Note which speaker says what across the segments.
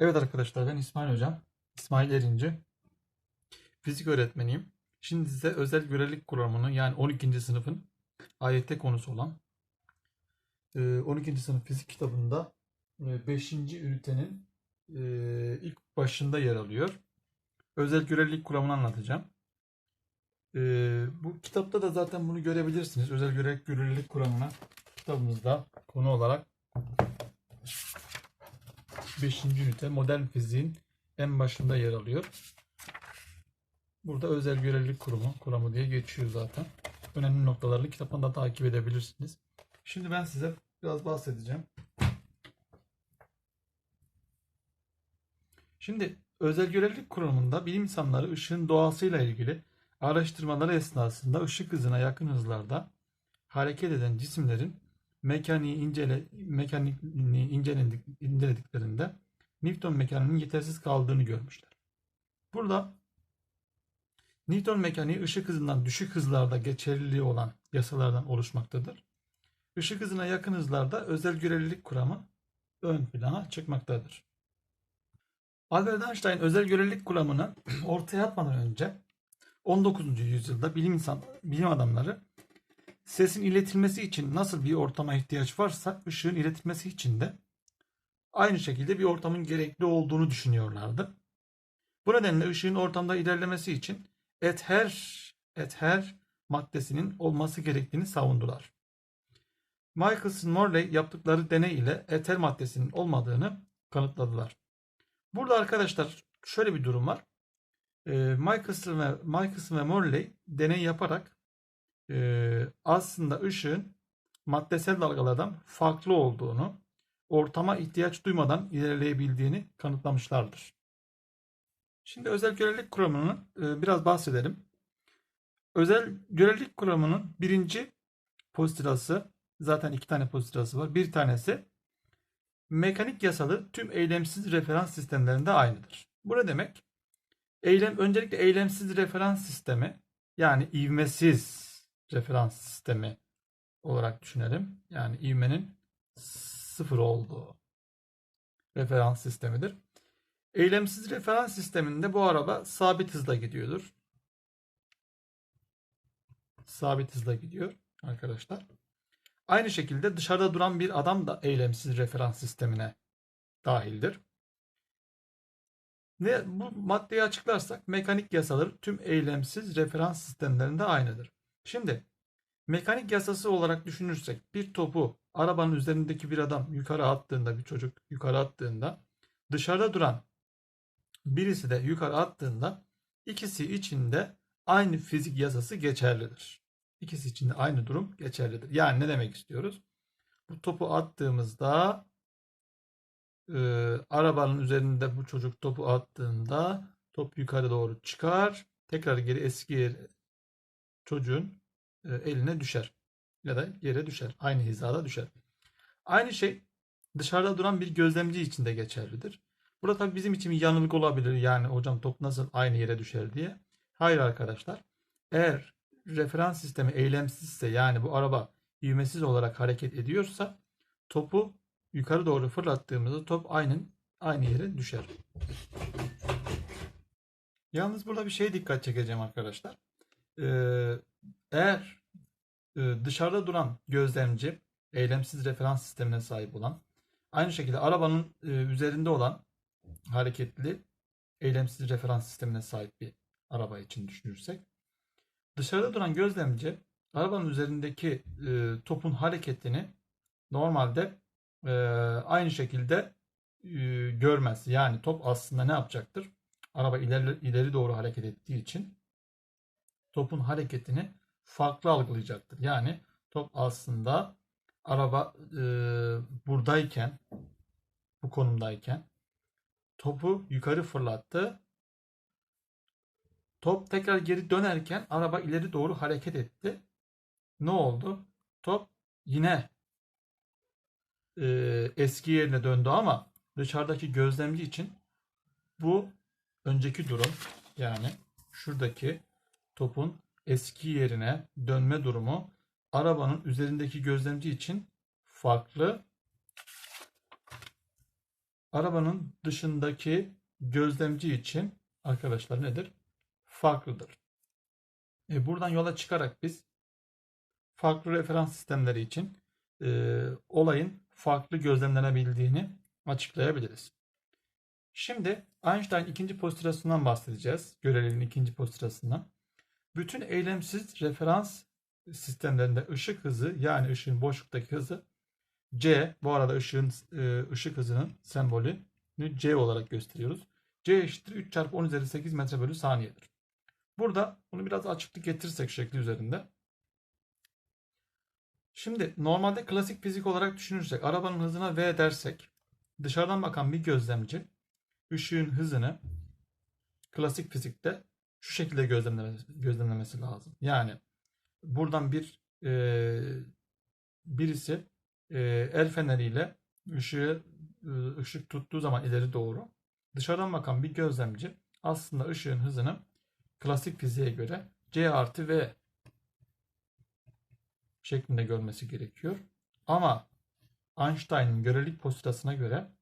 Speaker 1: Evet arkadaşlar ben İsmail Hocam. İsmail Erinci. Fizik öğretmeniyim. Şimdi size özel görelilik kuramını yani 12. sınıfın AYT konusu olan e, 12. sınıf fizik kitabında 5. ünitenin e, ilk başında yer alıyor. Özel görelilik kuramını anlatacağım. E, Bu kitapta da zaten bunu görebilirsiniz. Özel görelilik kuramına kitabımızda konu olarak 5. ünite modern fiziğin en başında yer alıyor. Burada özel görelilik kurumu, kuramı diye geçiyor zaten. Önemli noktalarını kitaptan takip edebilirsiniz. Şimdi ben size biraz bahsedeceğim. Şimdi özel görelilik kuramında bilim insanları ışığın doğasıyla ilgili araştırmaları esnasında ışık hızına yakın hızlarda hareket eden cisimlerin mekaniği incele mekaniğini inceledik, incelediklerinde Newton mekaniğinin yetersiz kaldığını görmüşler. Burada Newton mekaniği ışık hızından düşük hızlarda geçerliliği olan yasalardan oluşmaktadır. Işık hızına yakın hızlarda özel görelilik kuramı ön plana çıkmaktadır. Albert Einstein özel görelilik kuramını ortaya atmadan önce 19. yüzyılda bilim insan bilim adamları sesin iletilmesi için nasıl bir ortama ihtiyaç varsa ışığın iletilmesi için de aynı şekilde bir ortamın gerekli olduğunu düşünüyorlardı. Bu nedenle ışığın ortamda ilerlemesi için ether ether maddesinin olması gerektiğini savundular. Michelson Morley yaptıkları deney ile ether maddesinin olmadığını kanıtladılar. Burada arkadaşlar şöyle bir durum var. Michelson ve Michelson ve Morley deney yaparak e, aslında ışığın maddesel dalgalardan farklı olduğunu, ortama ihtiyaç duymadan ilerleyebildiğini kanıtlamışlardır. Şimdi özel görelilik kuramını e, biraz bahsedelim. Özel görelilik kuramının birinci postulası, zaten iki tane postulası var. Bir tanesi mekanik yasalı tüm eylemsiz referans sistemlerinde aynıdır. Bu ne demek? Eylem, öncelikle eylemsiz referans sistemi yani ivmesiz referans sistemi olarak düşünelim. Yani ivmenin sıfır olduğu referans sistemidir. Eylemsiz referans sisteminde bu araba sabit hızla gidiyordur. Sabit hızla gidiyor arkadaşlar. Aynı şekilde dışarıda duran bir adam da eylemsiz referans sistemine dahildir. Ne bu maddeyi açıklarsak mekanik yasaları tüm eylemsiz referans sistemlerinde aynıdır. Şimdi mekanik yasası olarak düşünürsek bir topu arabanın üzerindeki bir adam yukarı attığında bir çocuk yukarı attığında dışarıda duran birisi de yukarı attığında ikisi içinde aynı fizik yasası geçerlidir. İkisi için de aynı durum geçerlidir. Yani ne demek istiyoruz? Bu topu attığımızda e, arabanın üzerinde bu çocuk topu attığında top yukarı doğru çıkar. Tekrar geri eski çocuğun e, eline düşer. Ya da yere düşer. Aynı hizada düşer. Aynı şey dışarıda duran bir gözlemci için de geçerlidir. Burada tabii bizim için bir yanılgı olabilir. Yani hocam top nasıl aynı yere düşer diye. Hayır arkadaşlar. Eğer referans sistemi eylemsizse yani bu araba ivmesiz olarak hareket ediyorsa topu yukarı doğru fırlattığımızda top aynı aynı yere düşer. Yalnız burada bir şey dikkat çekeceğim arkadaşlar. Ee, eğer e, dışarıda duran gözlemci eylemsiz referans sistemine sahip olan aynı şekilde arabanın e, üzerinde olan hareketli eylemsiz referans sistemine sahip bir araba için düşünürsek dışarıda duran gözlemci arabanın üzerindeki e, topun hareketini normalde e, aynı şekilde e, görmez. Yani top aslında ne yapacaktır? Araba ileri, ileri doğru hareket ettiği için topun hareketini farklı algılayacaktır. Yani top aslında araba e, buradayken bu konumdayken topu yukarı fırlattı. Top tekrar geri dönerken araba ileri doğru hareket etti. Ne oldu? Top yine e, eski yerine döndü ama dışarıdaki gözlemci için bu önceki durum yani şuradaki topun eski yerine dönme durumu arabanın üzerindeki gözlemci için farklı arabanın dışındaki gözlemci için arkadaşlar nedir? Farklıdır. E, buradan yola çıkarak biz farklı referans sistemleri için e, olayın farklı gözlemlenebildiğini açıklayabiliriz. Şimdi Einstein ikinci postülasından bahsedeceğiz. Görelilik ikinci postülasından. Bütün eylemsiz referans sistemlerinde ışık hızı yani ışığın boşluktaki hızı c. Bu arada ışığın e, ışık hızının sembolü c olarak gösteriyoruz. c eşittir 3 çarpı 10 üzeri 8 metre bölü saniyedir. Burada bunu biraz açıklık getirirsek şekli üzerinde. Şimdi normalde klasik fizik olarak düşünürsek arabanın hızına v dersek dışarıdan bakan bir gözlemci ışığın hızını klasik fizikte şu şekilde gözlemlemesi, gözlemlemesi lazım. Yani buradan bir e, birisi e, el feneriyle ışığı e, ışık tuttuğu zaman ileri doğru dışarıdan bakan bir gözlemci aslında ışığın hızını klasik fiziğe göre c artı v şeklinde görmesi gerekiyor. Ama Einstein'ın görelilik postülasına göre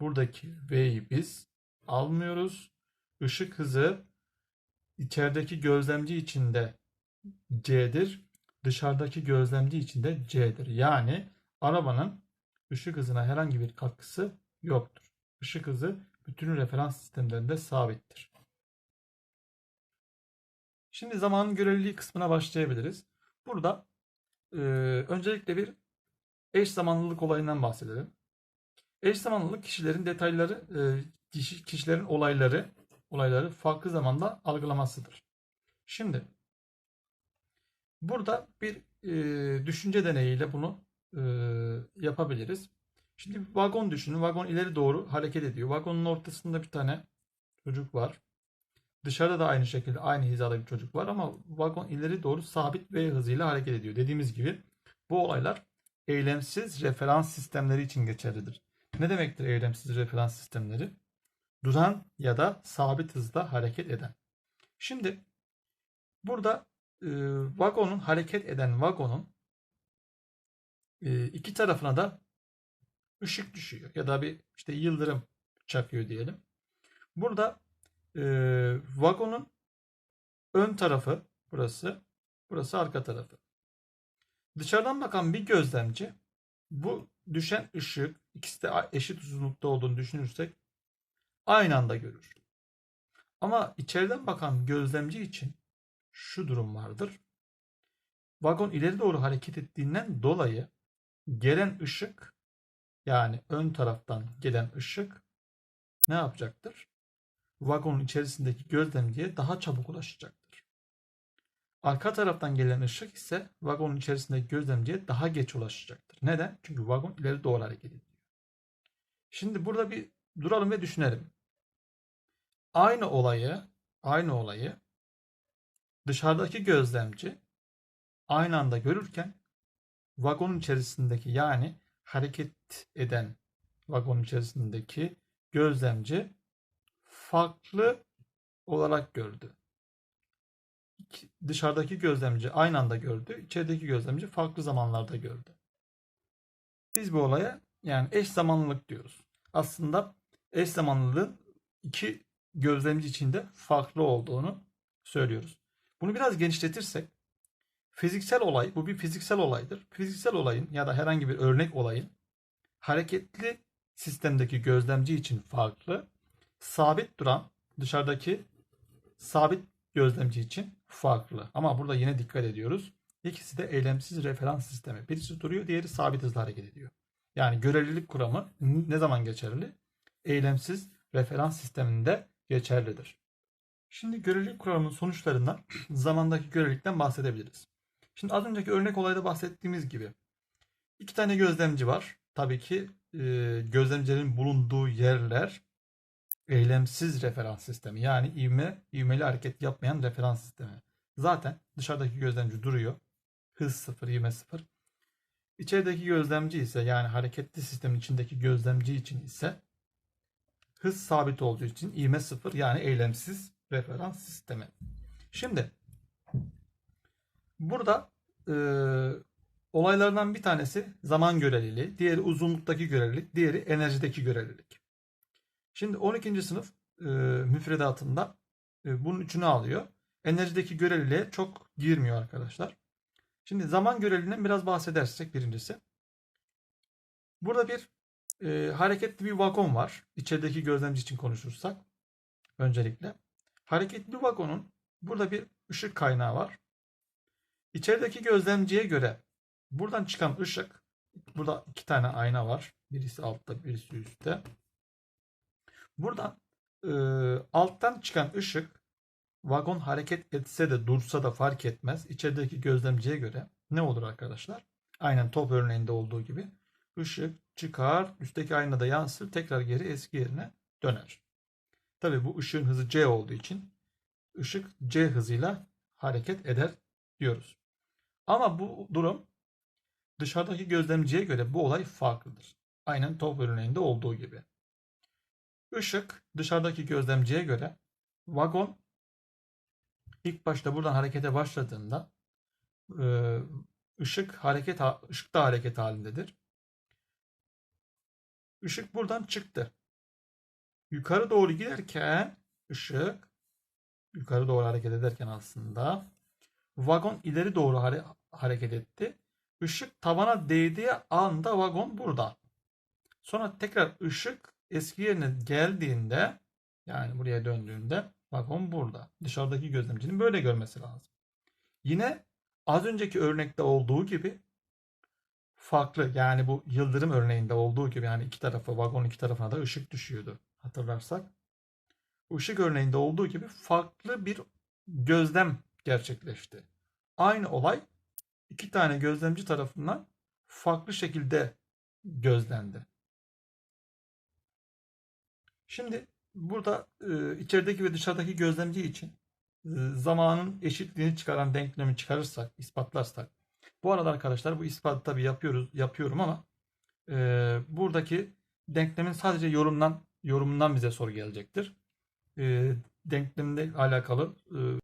Speaker 1: buradaki v'yi biz almıyoruz. Işık hızı içerideki gözlemci içinde c'dir. Dışarıdaki gözlemci içinde c'dir. Yani arabanın ışık hızına herhangi bir katkısı yoktur. Işık hızı bütün referans sistemlerinde sabittir. Şimdi zamanın göreliliği kısmına başlayabiliriz. Burada e, öncelikle bir eş zamanlılık olayından bahsedelim. Eş zamanlılık kişilerin detayları, e, kişi, kişilerin olayları, olayları farklı zamanda algılamasıdır. Şimdi burada bir e, düşünce deneyiyle bunu e, yapabiliriz. Şimdi bir vagon düşünün. Vagon ileri doğru hareket ediyor. Vagonun ortasında bir tane çocuk var. Dışarıda da aynı şekilde aynı hizada bir çocuk var ama vagon ileri doğru sabit V hızıyla hareket ediyor. Dediğimiz gibi bu olaylar eylemsiz referans sistemleri için geçerlidir. Ne demektir eylemsiz referans sistemleri? Duran ya da sabit hızda hareket eden. Şimdi burada e, vagonun hareket eden vagonun e, iki tarafına da ışık düşüyor ya da bir işte yıldırım çakıyor diyelim. Burada e, vagonun ön tarafı burası, burası arka tarafı. Dışarıdan bakan bir gözlemci bu düşen ışık ikisi de eşit uzunlukta olduğunu düşünürsek aynı anda görür. Ama içeriden bakan gözlemci için şu durum vardır. Vagon ileri doğru hareket ettiğinden dolayı gelen ışık yani ön taraftan gelen ışık ne yapacaktır? Vagonun içerisindeki gözlemciye daha çabuk ulaşacaktır. Arka taraftan gelen ışık ise vagonun içerisindeki gözlemciye daha geç ulaşacaktır. Neden? Çünkü vagon ileri doğru hareket ediyor. Şimdi burada bir duralım ve düşünelim. Aynı olayı, aynı olayı dışarıdaki gözlemci aynı anda görürken vagonun içerisindeki yani hareket eden vagonun içerisindeki gözlemci farklı olarak gördü. Dışarıdaki gözlemci aynı anda gördü. içerideki gözlemci farklı zamanlarda gördü. Biz bu olaya yani eş zamanlılık diyoruz. Aslında eş zamanlılığın iki gözlemci içinde farklı olduğunu söylüyoruz. Bunu biraz genişletirsek fiziksel olay bu bir fiziksel olaydır. Fiziksel olayın ya da herhangi bir örnek olayın hareketli sistemdeki gözlemci için farklı, sabit duran dışarıdaki sabit gözlemci için farklı. Ama burada yine dikkat ediyoruz. İkisi de eylemsiz referans sistemi. Birisi duruyor, diğeri sabit hızla hareket ediyor. Yani görelilik kuramı ne zaman geçerli? Eylemsiz referans sisteminde geçerlidir. Şimdi görelilik kuramının sonuçlarından zamandaki görelilikten bahsedebiliriz. Şimdi az önceki örnek olayda bahsettiğimiz gibi iki tane gözlemci var. Tabii ki e, gözlemcilerin bulunduğu yerler eylemsiz referans sistemi. Yani ivme, ivmeli hareket yapmayan referans sistemi. Zaten dışarıdaki gözlemci duruyor. Hız sıfır, ivme sıfır. İçerideki gözlemci ise yani hareketli sistemin içindeki gözlemci için ise hız sabit olduğu için ivme sıfır yani eylemsiz referans sistemi. Şimdi burada e, olaylardan bir tanesi zaman göreliliği, diğeri uzunluktaki görelilik, diğeri enerjideki görelilik. Şimdi 12. sınıf e, müfredatında e, bunun üçünü alıyor. Enerjideki göreliliğe çok girmiyor arkadaşlar. Şimdi zaman göreliliğinden biraz bahsedersek birincisi. Burada bir e, hareketli bir vagon var. İçerideki gözlemci için konuşursak öncelikle. Hareketli vagonun burada bir ışık kaynağı var. İçerideki gözlemciye göre buradan çıkan ışık burada iki tane ayna var. Birisi altta birisi üstte. Buradan e, alttan çıkan ışık vagon hareket etse de dursa da fark etmez. İçerideki gözlemciye göre ne olur arkadaşlar? Aynen top örneğinde olduğu gibi ışık çıkar, üstteki aynada yansır, tekrar geri eski yerine döner. Tabi bu ışığın hızı c olduğu için ışık c hızıyla hareket eder diyoruz. Ama bu durum dışarıdaki gözlemciye göre bu olay farklıdır. Aynen top örneğinde olduğu gibi. Işık dışarıdaki gözlemciye göre vagon ilk başta buradan harekete başladığında ışık hareket ışık da hareket halindedir. Işık buradan çıktı. Yukarı doğru giderken ışık yukarı doğru hareket ederken aslında vagon ileri doğru hare- hareket etti. Işık tavana değdiği anda vagon burada. Sonra tekrar ışık eski yerine geldiğinde yani buraya döndüğünde vagon burada. Dışarıdaki gözlemcinin böyle görmesi lazım. Yine az önceki örnekte olduğu gibi farklı yani bu yıldırım örneğinde olduğu gibi yani iki tarafa vagonun iki tarafına da ışık düşüyordu hatırlarsak. Işık örneğinde olduğu gibi farklı bir gözlem gerçekleşti. Aynı olay iki tane gözlemci tarafından farklı şekilde gözlendi. Şimdi burada e, içerideki ve dışarıdaki gözlemci için e, zamanın eşitliğini çıkaran denklemi çıkarırsak, ispatlarsak. Bu arada arkadaşlar bu ispatı tabii yapıyoruz, yapıyorum ama e, buradaki denklemin sadece yorumdan yorumundan bize soru gelecektir. E, denklemle alakalı e,